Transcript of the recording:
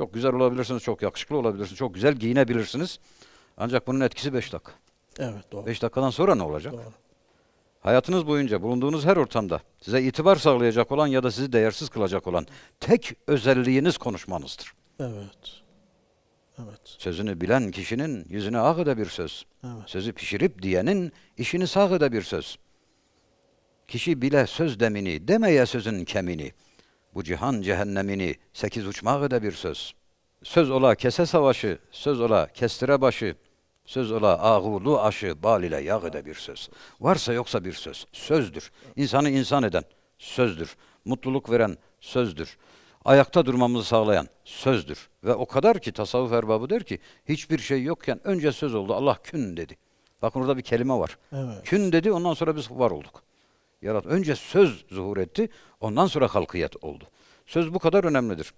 Çok güzel olabilirsiniz, çok yakışıklı olabilirsiniz, çok güzel giyinebilirsiniz. Ancak bunun etkisi 5 dakika. Evet doğru. 5 dakikadan sonra ne olacak? Doğru. Hayatınız boyunca bulunduğunuz her ortamda size itibar sağlayacak olan ya da sizi değersiz kılacak olan tek özelliğiniz konuşmanızdır. Evet. Evet. Sözünü bilen kişinin yüzüne ak ede bir söz. Evet. Sözü pişirip diyenin işini sağ ede bir söz. Kişi bile söz demini, demeye sözün kemini. Bu cihan cehennemini sekiz uçmak ede bir söz. Söz ola kese savaşı, söz ola kestire başı, söz ola ağulu aşı, bal ile yağ ede bir söz. Varsa yoksa bir söz, sözdür. İnsanı insan eden sözdür. Mutluluk veren sözdür. Ayakta durmamızı sağlayan sözdür. Ve o kadar ki tasavvuf erbabı der ki hiçbir şey yokken önce söz oldu. Allah kün dedi. Bakın orada bir kelime var. Evet. Kün dedi ondan sonra biz var olduk. Yarat önce söz zuhur etti, ondan sonra halkiyet oldu. Söz bu kadar önemlidir.